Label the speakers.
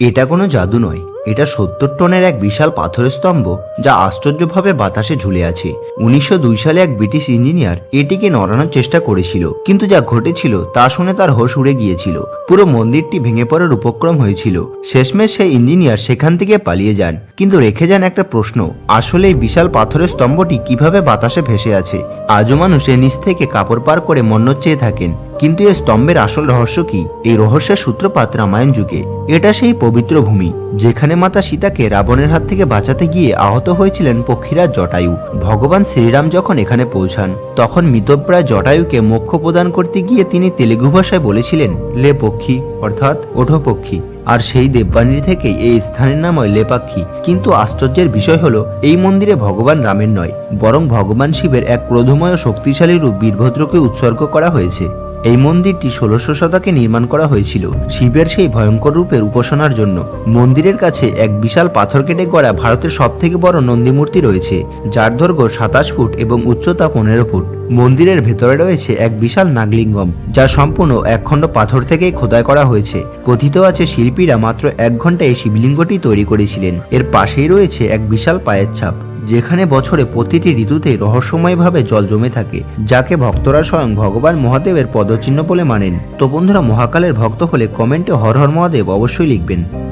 Speaker 1: এটা কোনো জাদু নয়। এটা সত্তর টনের এক বিশাল পাথরের স্তম্ভ যা আশ্চর্যভাবে বাতাসে ঝুলে আছে। উনিশশো দুই সালে এক ব্রিটিশ ইঞ্জিনিয়ার এটিকে নড়ানোর চেষ্টা করেছিল, কিন্তু যা ঘটেছিল তা শুনে তার হোশ উড়ে গিয়েছিল। পুরো মন্দিরটি ভেঙে পড়ার উপক্রম হয়েছিল। শেষমেশ সেই ইঞ্জিনিয়ার সেখান থেকে পালিয়ে যান। কিন্তু রেখে যান একটা প্রশ্ন, আসলে এই বিশাল পাথরের স্তম্ভটি কীভাবে বাতাসে ভেসে আছে? আজও মানুষ এর নিচ থেকে কাপড় পার করে মন্নত চেয়ে থাকেন। কিন্তু এই স্তম্ভের আসল রহস্য কি? এই রহস্যের সূত্রপাত রামায়ণ যুগে। এটা সেই পবিত্র ভূমি, যেখানে মাতা সীতাকে রাবণের হাত থেকে বাঁচাতে গিয়ে আহত হয়েছিলেন পক্ষীরাজ জটায়ু। ভগবান শ্রীরাম যখন এখানে পৌঁছান, তখন মিতপ্রায় জটায়ুকে মোক্ষ প্রদান করতে গিয়ে তিনি তেলেগু ভাষায় বলেছিলেন, লে পক্ষী অর্থাৎ ওঠো পক্ষী। আর সেই দেববাণীর থেকেই এই স্থানের নাম হয় লেপাক্ষী। কিন্তু আশ্চর্যের বিষয় হলো, এই মন্দিরে ভগবান রামের নয়, বরং ভগবান শিবের এক ক্রোধময় শক্তিশালী রূপ বীরভদ্রকে উৎসর্গ করা হয়েছে। এই মন্দিরটি ষোলশো শতকে নির্মাণ করা হয়েছিল শিবের সেই ভয়ঙ্কর রূপের উপাসনার জন্য। মন্দিরের কাছে এক বিশাল পাথর কেটে গড়া ভারতের সব থেকে বড় নন্দী মূর্তি রয়েছে, যার দৈর্ঘ্য সাতাশ ফুট এবং উচ্চতা পনেরো ফুট। মন্দিরের ভেতরে রয়েছে এক বিশাল নাগলিঙ্গম, যা সম্পূর্ণ একখণ্ড পাথর থেকেই খোদাই করা হয়েছে। কথিত আছে শিল্পীরা মাত্র এক ঘন্টায় এই শিবলিঙ্গটি তৈরি করেছিলেন। এর পাশেই রয়েছে এক বিশাল পায়ের ছাপ। যেখানে বছরে প্রতিটি ঋতুতে রহস্যময়ভাবে জল জমে থাকে, যাকে ভক্তরা স্বয়ং ভগবান মহাদেবের পদচিহ্ন বলে মানেন। তো বন্ধুরা, মহাকালের ভক্ত হলে কমেন্টে হর হর মহাদেব অবশ্যই লিখবেন।